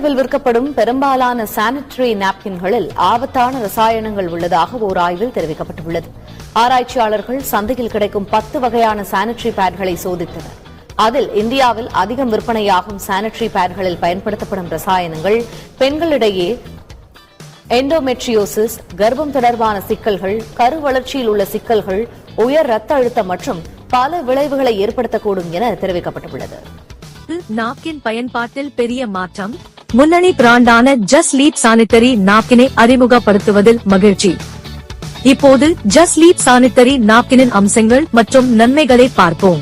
இந்தியாவில் விற்கப்படும் பெரும்பாலான சானிட்டரி நாப்கின்களில் ஆபத்தான ரசாயனங்கள் உள்ளதாக ஓர் ஆய்வில் தெரிவிக்கப்பட்டுள்ளது. ஆராய்ச்சியாளர்கள் சந்தையில் கிடைக்கும் பத்து வகையான சானிட்டரி பேட்களை சோதித்தனர். அதில் இந்தியாவில் அதிகம் விற்பனையாகும் சானிட்டரி பேட்களில் பயன்படுத்தப்படும் ரசாயனங்கள் பெண்களிடையே எண்டோமெட்ரியோசிஸ் கர்ப்பம் தொடர்பான சிக்கல்கள் கரு வளர்ச்சியில் உள்ள சிக்கல்கள் உயர் ரத்த அழுத்தம் மற்றும் பல விளைவுகளை ஏற்படுத்தக்கூடும் என தெரிவிக்கப்பட்டுள்ளது. நாப்கின் பயன்பாட்டில் பெரிய மாற்றம்? முன்னணி பிராண்டான ஜஸ்ட் லீப் சானிட்டரி நாப்கினை அறிமுகப்படுத்துவதில் மகிழ்ச்சி. இப்போது ஜஸ்ட் லீப் சானிட்டரி நாப்கினின் அம்சங்கள் மற்றும் நன்மைகளை பார்ப்போம்.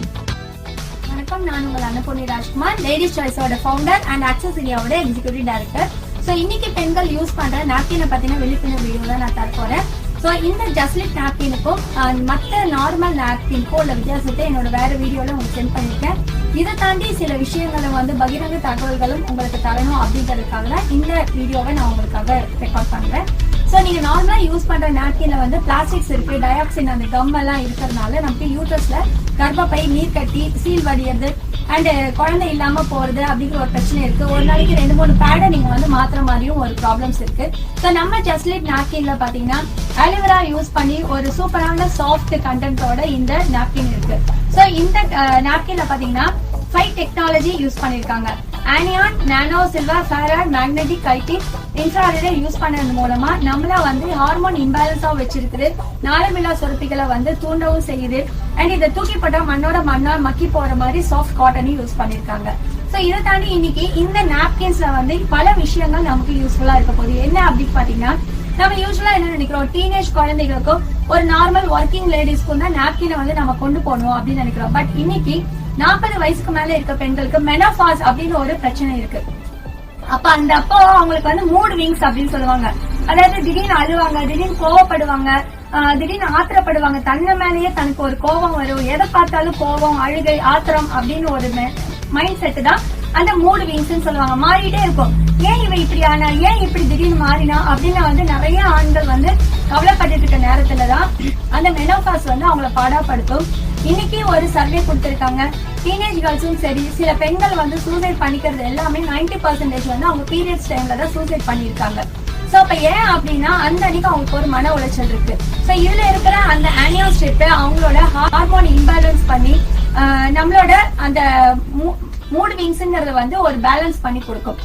வணக்கம் நான் உங்கள் அன்னபூர்ணி ராஜ்குமார் லேடிஸ் சாய்ஸோட ஃபவுண்டர் அண்ட் அக்சஸ் இந்தியாவோட எக்ஸிகூட்டிவ் டைரக்டர் ஸோ இன்னைக்கு பெண்கள் யூஸ் பண்ற நாப்கினை பத்தின விழிப்புணர்வு வீடியோ தான் நான் தர போறேன். ஸோ இந்த ஜஸ்லிட் நாப்கினுக்கும் மற்ற நார்மல் நாப்கினுக்கும் உள்ள வித்தியாசத்தை என்னோட வேற வீடியோவில் உங்களுக்கு சென்ட் பண்ணியிருக்கேன் இதை தாண்டி சில விஷயங்களை வந்து பகிரங்க தகவல்களும் உங்களுக்கு தரணும் அப்படிங்கிறதுக்காக தான் இந்த வீடியோவை நான் உங்களுக்காக ரெக்கார்ட் பண்ணுறேன் ஸோ நீங்கள் நார்மலாக யூஸ் பண்ணுற நாப்கினில் வந்து பிளாஸ்டிக்ஸ் இருக்கு டயாக்சின் அந்த கம் எல்லாம் இருக்கிறதுனால நமக்கு யூட்ரஸில் கர்ப்பப்பை நீர் கட்டி சீல் வடியது அண்ட் uh, குழந்தை இல்லாம போறது அப்படிங்கிற ஒரு பிரச்சனை இருக்கு. ஒரு நாளைக்கு ரெண்டு மூணு பேடை நீங்க வந்து மாத்திர மாதிரியும் ஒரு ப்ராப்ளம்ஸ் இருக்கு. ஸோ நம்ம ஜஸ்ட்லிட் நாப்கின்ல பாத்தீங்கன்னா அலுவரா யூஸ் பண்ணி ஒரு சூப்பரான சாஃப்ட் கண்டென்ட்டோட இந்த நாப்கின் இருக்கு. ஸோ இந்த uh, நாப்கின்ல பாத்தீங்கன்னா ஃபைவ் டெக்னாலஜி யூஸ் பண்ணிருக்காங்க. ஆனியான் நானோ சில்வர் ஃபேரட் மேக்னெட்டிக் கைட்டின் இன்ஃப்ராரெடை யூஸ் பண்ணது மூலமா நம்மள வந்து ஹார்மோன் இம்பேலன்ஸா வச்சிருக்குது. நாளமில்லா சுரப்பிகளை வந்து தூண்டவும் செய்யுது. அண்ட் இதை தூக்கிப்பட்ட மண்ணோட மண்ணா மக்கி போற மாதிரி சாஃப்ட் காட்டனையும் யூஸ் பண்ணிருக்காங்க. சோ இதை தாண்டி இன்னைக்கு இந்த நாப்கின்ஸ்ல வந்து பல விஷயங்கள் நமக்கு யூஸ்ஃபுல்லா இருக்க போகுது. என்ன அப்படின்னு பாத்தீங்கன்னா நம்ம யூஸ்வலா என்ன நினைக்கிறோம்? டீனேஜ் குழந்தைகளுக்கும் ஒரு நார்மல் ஒர்க்கிங் லேடிஸ்க்கும் தான் நாப்கினை வந்து நம்ம கொண்டு போகணும் அப்படின்னு நினைக்கிறோம். பட் இன்னைக்கு நாற்பது வயசுக்கு மேல இருக்க பெண்களுக்கு மெனோபாஸ் அப்படின்னு ஒரு பிரச்சனை இருக்கு. அப்ப அந்த அப்போ அவங்களுக்கு வந்து மூட் விங்ஸ் அப்படின்னு சொல்லுவாங்க. அதாவது திடீர்னு அழுவாங்க திடீர்னு கோவப்படுவாங்க திடீர்னு ஆத்திரப்படுவாங்க. தன்னை மேலேயே தனக்கு ஒரு கோபம் வரும். எதை பார்த்தாலும் கோபம் அழுகை ஆத்திரம் அப்படின்னு ஒரு மைண்ட் செட் தான் அந்த மூடு விங்ஸ் சொல்லுவாங்க. மாறிட்டே இருக்கும். ஏன் இவ இப்படி ஆனா ஏன் இப்படி திடீர்னு மாறினா? அப்படின்னு வந்து நிறைய ஆண்கள் வந்து கவலைப்பட்டு இருக்க நேரத்துலதான் அந்த மெனோபாஸ் வந்து அவங்கள பாடாப்படுத்தும். இன்னைக்கு ஒரு சர்வே கொடுத்திருக்காங்க. டீனேஜ் கேர்ள்ஸும் சரி சில பெண்கள் வந்து சூசைட் பண்ணிக்கிறது எல்லாமே 90% பர்சன்டேஜ் வந்து அவங்க பீரியட்ஸ் டைம்ல தான் சூசைட் பண்ணிருக்காங்க சோ அப்ப ஏன் அப்படின்னா அந்த அன்னைக்கு அவங்களுக்கு ஒரு மன உளைச்சல் இருக்கு. சோ இதுல இருக்கிற அந்த ஆனியல் ஸ்ட்ரிப் அவங்களோட ஹார்மோன் இம்பேலன்ஸ் பண்ணி நம்மளோட அந்த மூட் விங்ஸ்ங்கிறது வந்து ஒரு பேலன்ஸ் பண்ணி கொடுக்கும்.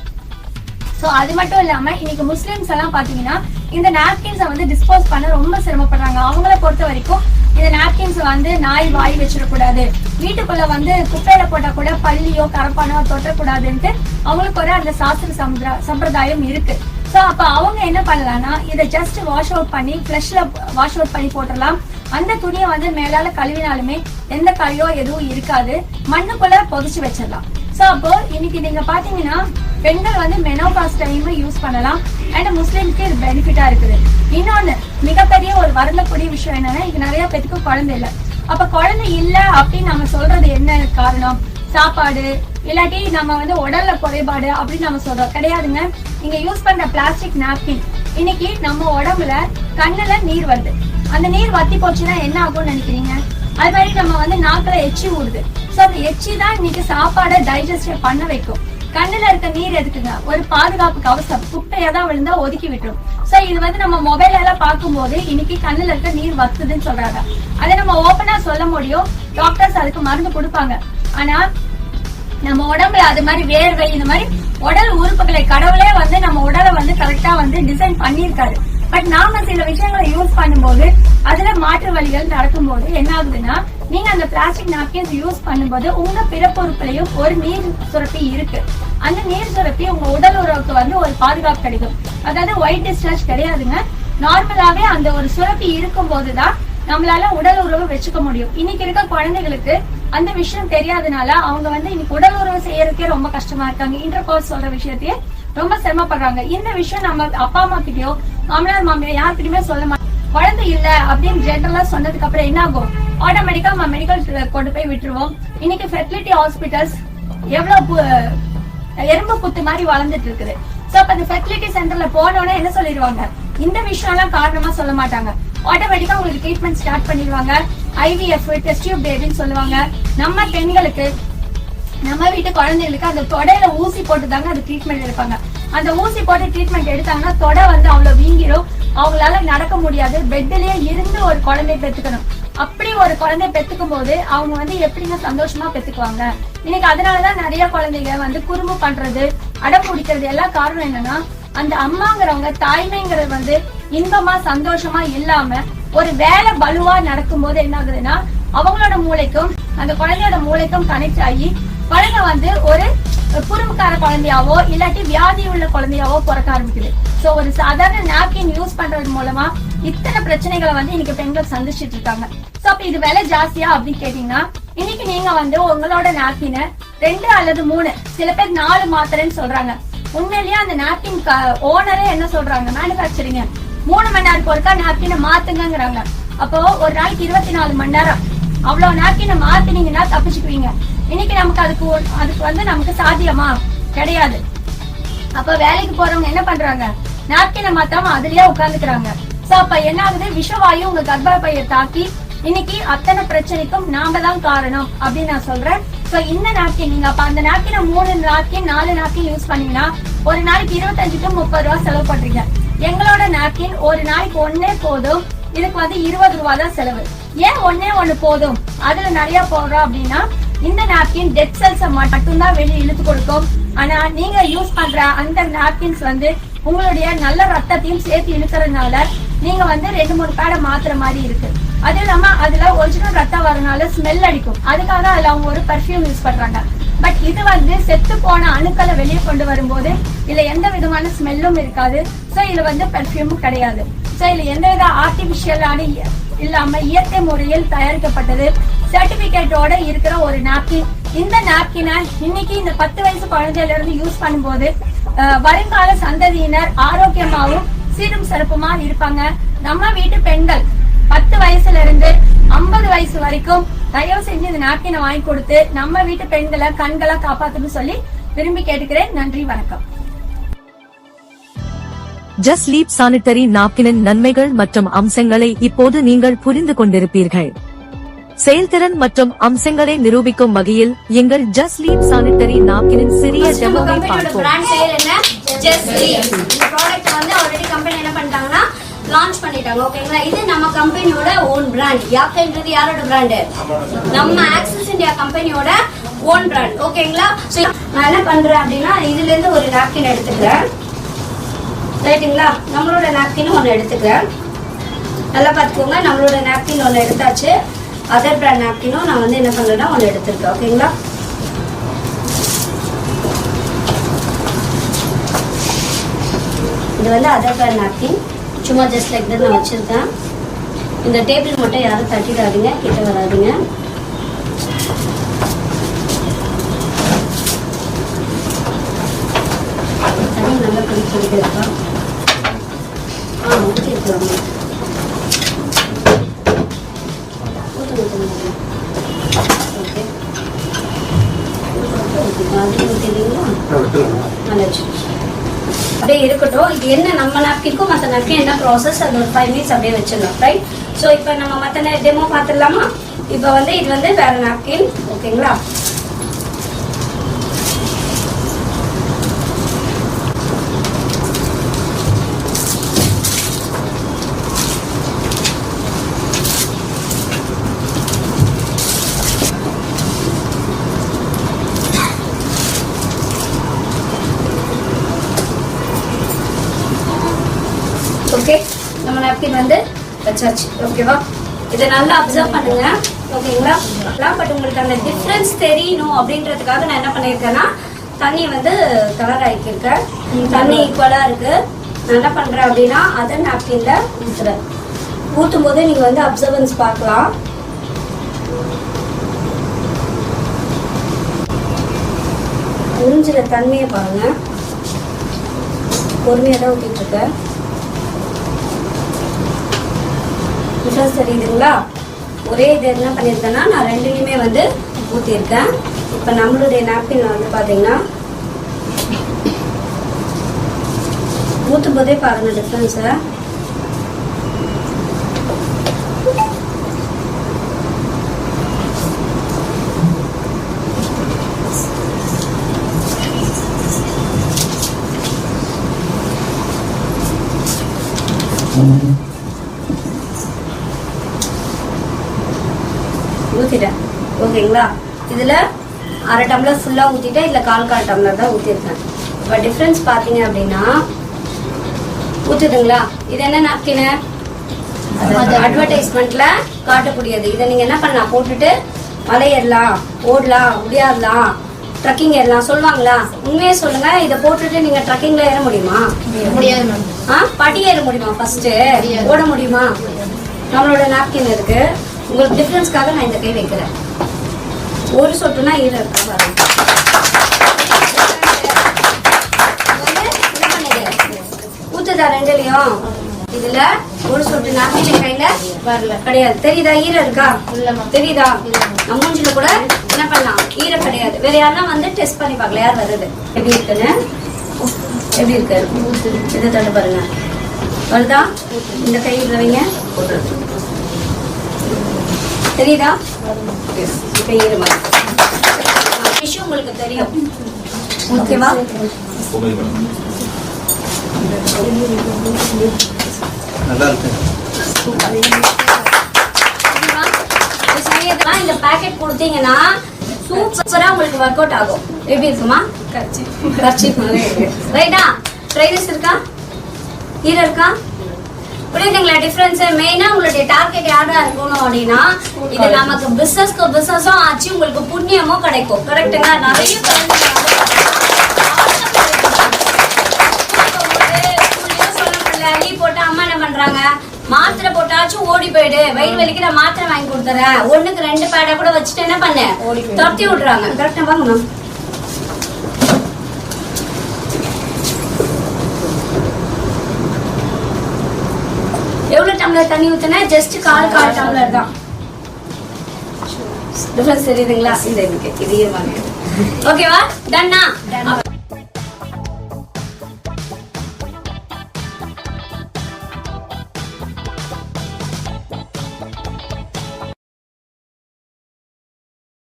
சோ அது மட்டும் இல்லாம இன்னைக்கு முஸ்லிம்ஸ் எல்லாம் பாத்தீங்கன்னா இந்த நாப்கின்ஸை வந்து டிஸ்போஸ் பண்ண ரொம்ப சிரமப்படுறாங்க. அவங்கள பொறுத்த வரைக்கும் இந்த நாப்கின்ஸ் வந்து நாய் வாய் வச்சிடக்கூடாது. வீட்டுக்குள்ள வந்து குப்பையில போட்டா கூட பள்ளியோ கரப்பானோ தொட்டக்கூடாதுன்ட்டு அவங்களுக்கு ஒரு அந்த சாஸ்திர சம்பிர- சம்பிரதாயம் இருக்கு. சோ அப்ப அவங்க என்ன பண்ணலாம்னா இதை ஜஸ்ட் வாஷ் அவுட் பண்ணி ஃப்ளஷ்ல வாஷ் அவுட் பண்ணி போட்டுடலாம். அந்த துணியை வந்து மேலால கழுவினாலுமே எந்த கழியோ எதுவும் இருக்காது. மண்ணுக்குள்ள பொதிச்சு வச்சிடலாம். சோ அப்போ இன்னைக்கு நீங்க பாத்தீங்கன்னா பெண்கள் வந்து மெனோபாஸ் டைம் யூஸ் பண்ணலாம். அண்ட் முஸ்லீம்க்கு இது பெனிஃபிட்டா இருக்குது. இன்னொன்னு மிகப்பெரிய ஒரு வருந்தக்கூடிய விஷயம் என்னன்னா இங்க நிறைய பேருக்கு குழந்தை இல்ல. அப்ப குழந்தை இல்ல அப்படின்னு நம்ம சொல்றது என்ன காரணம்? சாப்பாடு இல்லாட்டி நம்ம வந்து உடல்ல குறைபாடு அப்படின்னு நம்ம சொல்றோம். கிடையாதுங்க. நீங்க யூஸ் பண்ற பிளாஸ்டிக் நாப்கின் இன்னைக்கு நம்ம உடம்புல கண்ணுல நீர் வருது. அந்த நீர் வத்தி போச்சுன்னா என்ன ஆகும்னு நினைக்கிறீங்க? அது மாதிரி நம்ம வந்து நாக்குல எச்சி ஊடுது சோ அந்த எச்சி தான் இன்னைக்கு சாப்பாடை டைஜஸ்ட் பண்ண வைக்கும். கண்ணுல இருக்க நீர் எதுக்குங்க? ஒரு பாதுகாப்பு கவசம் குப்பையா தான் விழுந்தா ஒதுக்கி விட்டுரும். சோ இது வந்து நம்ம மொபைல் எல்லாம் பார்க்கும்போது இன்னைக்கு கண்ணுல இருக்க நீர் வத்துதுன்னு சொல்றாங்க. அதை நம்ம ஓபனா சொல்ல முடியும். டாக்டர்ஸ் அதுக்கு மருந்து கொடுப்பாங்க. ஆனா நம்ம உடம்புல அது மாதிரி வேர்வை இந்த மாதிரி உடல் உறுப்புகளை கடவுளே வந்து நம்ம உடலை வந்து கரெக்டா வந்து டிசைன் பண்ணியிருக்காரு. பட் நாம சில விஷயங்களை யூஸ் பண்ணும்போது அதுல மாற்று வழிகள் நடக்கும்போது என்ன ஆகுதுன்னா நீங்க அந்த பிளாஸ்டிக் நாப்கின்ஸ் யூஸ் பண்ணும்போது உங்க பிறப்புறுப்புலையும் ஒரு நீர் சுரப்பி இருக்கு. அந்த நீர் சுரப்பி உங்க உடல் உறவுக்கு வந்து ஒரு பாதுகாப்பு கிடைக்கும். அதாவது ஒயிட் டிஸ்சார்ஜ் கிடையாதுங்க. நார்மலாவே அந்த ஒரு சுரப்பி இருக்கும் போதுதான் நம்மளால உடல் உறவு வச்சுக்க முடியும். இன்னைக்கு இருக்க குழந்தைகளுக்கு அந்த விஷயம் தெரியாதனால அவங்க வந்து இன்னைக்கு உடல் உறவு செய்யறதுக்கே ரொம்ப கஷ்டமா இருக்காங்க. இன்டர் கோர்ஸ் சொல்ற விஷயத்தையே ரொம்ப சிரமப்படுறாங்க. இந்த விஷயம் நம்ம அப்பா அம்மா கிட்டயோ மாமனார் மாமியார் யார்கிட்டயுமே சொல்ல மாட்டோம் குழந்தை இல்ல அப்படின்னு ஜென்ரலா சொன்னதுக்கு அப்புறம் என்ன ஆகும்? ஆட்டோமேட்டிக்கா நம்ம மெடிக்கல் கொண்டு போய் விட்டுருவோம். இன்னைக்கு ஃபெர்டிலிட்டி ஹாஸ்பிட்டல்ஸ் எவ்வளவு பு- எறும்பு புத்து மாதிரி வளர்ந்துட்டு இருக்குது. சோ அப்ப இந்த ஃபெர்டிலிட்டி சென்டர்ல போனோடனே என்ன சொல்லிடுவாங்க? இந்த விஷயம் எல்லாம் காரணமா சொல்ல மாட்டாங்க. ஆட்டோமேட்டிக்கா உங்களுக்கு ட்ரீட்மெண்ட் ஸ்டார்ட் பண்ணிடுவாங்க. ஐவிஎஃப் டெஸ்ட் டியூப் பேபின்னு சொல்லுவாங்க. நம்ம பெண்களுக்கு நம்ம வீட்டு குழந்தைகளுக்கு அந்த தொடையில ஊசி போட்டு தாங்க அது ட்ரீட்மெண்ட் எடுப்பாங்க. அந்த ஊசி போட்டு ட்ரீட்மெண்ட் எடுத்தாங்கன்னா தொடை வந்து அவ்வளவு வீங்கிடும் அவங்களால நடக்க முடியாது. பெட்லயே இருந்து ஒரு குழந்தை பெத்துக்கணும். அப்படி ஒரு குழந்தை பெத்துக்கும் போது அவங்க வந்து எப்படிங்க சந்தோஷமா பெத்துக்குவாங்க? இன்னைக்கு அதனாலதான் நிறைய குழந்தைங்க வந்து குறும்பு பண்றது அடம் பிடிக்கிறது எல்லா காரணம் என்னன்னா அந்த அம்மாங்கிறவங்க தாய்மைங்கிறது வந்து இன்பமா சந்தோஷமா இல்லாம ஒரு வேலை பலுவா நடக்கும்போது என்ன ஆகுதுன்னா அவங்களோட மூளைக்கும் அந்த குழந்தையோட மூளைக்கும் கனெக்ட் ஆகி குழந்தை வந்து ஒரு குறும்புக்கார குழந்தையாவோ இல்லாட்டி வியாதி உள்ள குழந்தையாவோ பிறக்க ஆரம்பிக்குது. சோ ஒரு சாதாரண நாப்கின் யூஸ் பண்றது மூலமா இத்தனை பிரச்சனைகளை வந்து இன்னைக்கு பெண்கள் சந்திச்சிட்டு இருக்காங்க. சோ அப்ப இது விலை ஜாஸ்தியா அப்படின்னு கேட்டீங்கன்னா இன்னைக்கு நீங்க வந்து உங்களோட நாப்கினை ரெண்டு அல்லது மூணு சில பேர் நாலு மாத்திரைன்னு சொல்றாங்க. உண்மையிலேயே அந்த நாப்கின் ஓனரே என்ன சொல்றாங்க? மேனுபேக்சரிங்க மூணு மணி நேரம் ஒருக்கா நாப்கினை மாத்துங்கிறாங்க அப்போ ஒரு நாளைக்கு இருபத்தி நாலு மணி நேரம். அவ்வளவு நாப்கினை மாத்தினீங்கன்னா தப்பிச்சுக்குவீங்க. இன்னைக்கு நமக்கு அதுக்கு அதுக்கு வந்து நமக்கு சாத்தியமா? கிடையாது. அப்ப வேலைக்கு போறவங்க என்ன பண்றாங்க? நாப்கினை மாத்தாம அதுலயே உட்கார்ந்துக்கிறாங்க. சோ அப்ப என்ன ஆகுது? விஷவாயு உங்க கர்ப்பப்பையை தாக்கி இன்னைக்கு அத்தனை பிரச்சனைக்கும் நாம தான் காரணம் அப்படின்னு நான் சொல்றேன். சோ இந்த நாப்கின் நீங்க அப்ப அந்த நாப்கினை மூணு நாப்கின் நாலு நாப்கின் யூஸ் பண்ணீங்கன்னா ஒரு நாளைக்கு இருபத்தஞ்சு டு முப்பது ரூபா செலவு பண்றீங்க. எங்களோட நாப்கின் ஒரு நாளைக்கு ஒன்னே போதும். இதுக்கு வந்து இருபது ரூபா தான் செலவு. ஏன் ஒன்னே ஒண்ணு போதும்? அதுல நிறைய போடுறோம் அப்படின்னா இந்த நாப்கின் டெட் செல்ஸ மட்டும்தான் வெளியே இழுத்து கொடுக்கும். ஆனா நீங்க யூஸ் பண்ற அந்த நாப்கின்ஸ் வந்து உங்களுடைய நல்ல ரத்தத்தையும் சேர்த்து இழுக்கிறதுனால நீங்க வந்து ரெண்டு மூணு பேடை மாத்துற மாதிரி இருக்கு. அது இல்லாம அதுல ஒரிஜினல் ரத்தம் வரனால ஸ்மெல் அடிக்கும். அதுக்காக அதுல அவங்க ஒரு பர்ஃபியூம் யூஸ் பண்றாங்க. பட் இது வந்து செத்து போன அணுக்களை வெளியே கொண்டு வரும்போது இதுல எந்த விதமான ஸ்மெல்லும் இருக்காது. சோ இது வந்து பெர்ஃபியூமும் கிடையாது. சோ இதுல எந்த வித ஆர்டிபிஷியலான இல்லாம இயற்கை முறையில் தயாரிக்கப்பட்டது. சர்டிபிகேட்டோட இருக்கிற ஒரு நாப்கின் இந்த நாப்கினை இன்னைக்கு இந்த பத்து வயசு குழந்தையில இருந்து யூஸ் பண்ணும்போது வருங்கால சந்ததியினர் ஆரோக்கியமாவும் சீரும் சிறப்புமா இருப்பாங்க. நம்ம வீட்டு பெண்கள் பத்து வயசுல இருந்து ஐம்பது வயசு வரைக்கும் தயவு செஞ்சு இந்த நாப்கினை வாங்கி கொடுத்து நம்ம வீட்டு பெண்களை கண்களை காப்பாத்தணும்னு சொல்லி விரும்பி கேட்டுக்கிறேன். நன்றி வணக்கம். ஜஸ்ட் லீப் சானிட்டரி நாப்கினின் நன்மைகள் மற்றும் அம்சங்களை இப்போது நீங்கள் புரிந்து கொண்டிருப்பீர்கள். செயல்திறன் மற்றும் அம்சங்களை நிரூபிக்கும் வகையில் எங்கள் ஜஸ்ட் லீப் சானிட்டரி நாப்கினின் சிறிய டெமோவை பார்ப்போம். லான்ச் பண்ணிட்டாங்க ஓகேங்களா இது நம்ம கம்பெனியோட ஓன் பிராண்ட் யாக்கன்றது யாரோட பிராண்டு நம்ம ஆக்சிஸ் இந்தியா கம்பெனியோட ஓன் பிராண்ட் ஓகேங்களா So, நான் என்ன பண்றேன் அப்படின்னா இதுல இருந்து ஒரு நாப்கின் எடுத்துக்கிறேன். ரைட்டுங்களா நம்மளோட நாப்கின் ஒன்று எடுத்துக்கிறேன். நல்லா பார்த்துக்கோங்க நம்மளோட நாப்கின் ஒன்று எடுத்தாச்சு. அதர் பிராண்ட் நாப்கினும் நான் வந்து என்ன பண்ணுறேன்னா ஒன்று எடுத்துருக்கேன் ஓகேங்களா இது வந்து அதர் பிராண்ட் நாப்கின் சும்மா ஜஸ்ட் லைக் தான் நான் வச்சிருக்கேன். இந்த டேபிள் மட்டும் யாரும் தட்டிடாதீங்க கிட்ட வராதீங்க. தண்ணி நல்லா குடிச்சு குடிக்கிறப்பா ஆ ஊற்றிருக்கிறோம் ஊற்றுங்க ஊற்றுங்க ஓகே அது ஊற்றிடுங்களா நல்லா வச்சு அப்படியே இருக்கட்டும். இது என்ன நம்ம நாப்கின்க்கும் மற்ற நாப்கின் என்ன ப்ராசஸ் அது ஒரு ஃபைவ் மினிட்ஸ் அப்படியே வச்சிடணும் ரைட் ஸோ இப்போ நம்ம மற்ற டெமோ பார்த்துடலாமா? இப்போ வந்து இது வந்து வேற நாப்கின் ஓகேங்களா ஓகே நம்ம நாப்கின் வந்து வச்சாச்சு. ஓகேவா இதை நல்லா அப்சர்வ் பண்ணுங்க. ஓகேங்களா பட் உங்களுக்கு அந்த டிஃப்ரென்ஸ் தெரியணும் அப்படின்றதுக்காக நான் என்ன பண்ணியிருக்கேன்னா தண்ணி வந்து கலர் ஆக்கியிருக்கேன் தண்ணி ஈக்குவலாக இருக்கு. நான் என்ன பண்றேன் அப்படின்னா அதர் நாப்கின்ல ஊத்துறேன். ஊற்றும் போது நீங்க வந்து அப்சர்வன்ஸ் பார்க்கலாம். உறிஞ்சின தன்மையை பாருங்க. பொறுமையாக தான் ஊற்றிட்டுருக்கேன் டிஃப்ரென்ஸ் தெரியுதுங்களா ஒரே இது என்ன பண்ணியிருக்கேன்னா நான் ரெண்டுலையுமே வந்து ஊற்றிருக்கேன் இப்போ நம்மளுடைய நாப்கின் வந்து பார்த்தீங்கன்னா ஊற்றும் போதே பாருங்கள் டிஃப்ரென்ஸை ஓகேங்களா இதில் அரை டம்ளர் ஃபுல்லாக ஊற்றிட்டேன் இல்லை கால் கால் டம்ளர் தான் ஊற்றிருக்கேன் இப்போ டிஃப்ரென்ஸ் பார்த்தீங்க அப்படின்னா ஊற்றுதுங்களா இது என்ன நாப்கினு அட்வர்டைஸ்மெண்ட்ல காட்டக்கூடியது. இதை நீங்க என்ன பண்ணலாம்? போட்டுட்டு மலை ஏறலாம் ஓடலாம் முடியாதலாம் ட்ரக்கிங் ஏறலாம். சொல்லுவாங்களா? உண்மையே சொல்லுங்க. இதை போட்டுட்டு நீங்க ட்ரக்கிங்ல ஏற முடியுமா? முடியாது ஆ? படி ஏற முடியுமா ஃபர்ஸ்ட் ஓட முடியுமா? நம்மளோட நாப்கின் இருக்கு. உங்களுக்கு டிஃபரன்ஸ்க்காக நான் இந்த கை வைக்கிறேன். ஒரு சொட்டுனா ஈரம் இருக்கா பாருங்க? ஊத்துதா ரெண்டுலயும். இதுல ஒரு சொட்டு நாப்கின் கையில வரல. கிடையாது. தெரியுதா? ஈரம் இருக்கா? தெரியுதா? நம்ம மூஞ்சில கூட என்ன பண்ணலாம்? ஈரம் கிடையாது. வேற யாரெல்லாம் வந்து டெஸ்ட் பண்ணி பார்க்கல. யார் வருது எப்படி இருக்குன்னு? எப்படி இருக்கு? இதை தட்டு பாருங்க. வருதா? இந்த கை வைங்க. தெரியுதா? கை ஈரமா விஷயம் உங்களுக்கு தெரியும். ஓகேவா? நல்லா இருக்கு? இந்த பாக்கெட் கொடுத்தீங்கன்னா சூப்பரா உங்களுக்கு ஒர்க் அவுட் ஆகும். எப்படி இருக்குமா? கர்ச்சி. ரைட்டா ட்ரைனஸ் இருக்கா? ஈரம் இருக்கா? புரியுதுங்களா டிஃபரன்ஸ் மெயினா உங்களுடைய டார்கெட் யாரா இருக்கணும் அப்படின்னா இது நமக்கு பிசினஸ்க்கு பிசினஸும் ஆச்சு உங்களுக்கு புண்ணியமும் கிடைக்கும். கரெக்ட்டுங்களா நிறைய போட்டு அம்மா என்ன பண்றாங்க? மாத்திரை போட்டாச்சும் ஓடி போயிடு. வயிறு வலிக்கு நான் மாத்திரை வாங்கி கொடுத்துறேன். ஒண்ணுக்கு ரெண்டு பேடை கூட வச்சுட்டு என்ன பண்ண? துரத்தி விடுறாங்க. கரெக்டா வாங்க மேம் எவ்வளவு டம்ளர் தண்ணி ஊத்துனா ஜஸ்ட் கால் கால் டம்ளர் தான். டிஃபரன்ஸ் தெரியுதுங்களா? இந்த இது ஈரமாக ஓகேவா? டன்னா